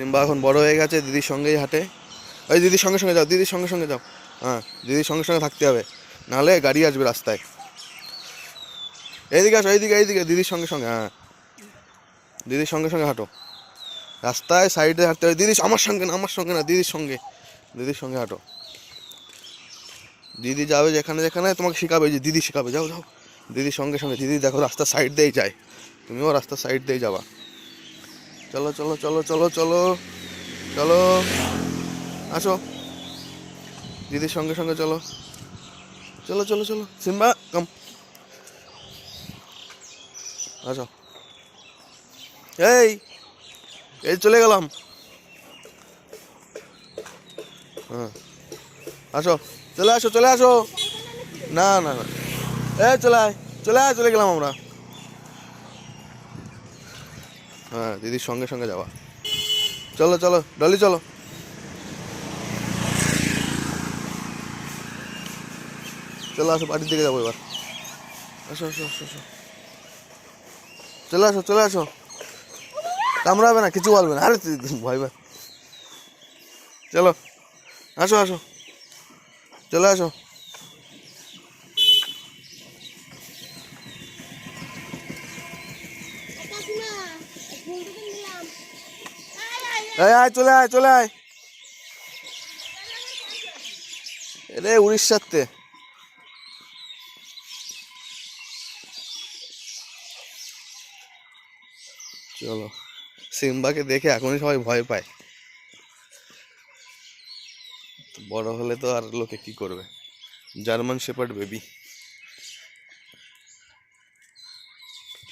Simba এখন বড় হয়ে গেছে, দিদির সঙ্গেই হাঁটে। ওই দিদির সঙ্গে সঙ্গে যাও, দিদির সঙ্গে সঙ্গে যাও। হ্যাঁ দিদির সঙ্গে সঙ্গে থাকতে হবে। নাহলে গাড়ি আসবে রাস্তায়। এইদিকে আসো, এইদিকে এইদিকে, দিদির সঙ্গে সঙ্গে হ্যাঁ। দিদির সঙ্গে সঙ্গে হাঁটো। রাস্তায় সাইডে হাঁটতে হবে। দিদি, আমার সঙ্গে না, আমার সঙ্গে না, দিদির সঙ্গে। দিদির সঙ্গে হাঁটো। দিদি যাবে যেখানে যেখানে, তোমাকে শেখাবে যে দিদি শেখাবে। যাও যাও। দিদির সঙ্গে সঙ্গে, দিদি দেখো রাস্তার সাইড দিয়েই যায়। তুমিও রাস্তার সাইড দিয়েই যাবা। চলো চলো চলো চলো চলো চলো। আসো। দিদির সঙ্গে সঙ্গে চলো। চলো চলো চলো। সিম্বা কম আসো। এই এই চলে গেলাম। হ্যাঁ। আসো, চলে আসো চলে আসো। না না না। এই, চলে আয় চলে আয়, চলে গেলাম আমরা। হ্যাঁ দিদির সঙ্গে সঙ্গে যাওয়া। চলো চলো, ডলি চলো। চলো আসো, বাড়ির দিকে যাব এবার। আসো আসো আসো আসো। চলে আসো চলে আসো। কামড়াবে না, কিছু বলবে না। আরে ভয় চলো, আসো আসো। চলে আসো। আয় আয়, চলে আয় চলে আয়। রে উড়িষ্যাতে চলো, সিম্বাকে দেখে এখনই সবাই ভয় পায়। বড় হলে তো আর লোকে কি করবে? German shepherd baby.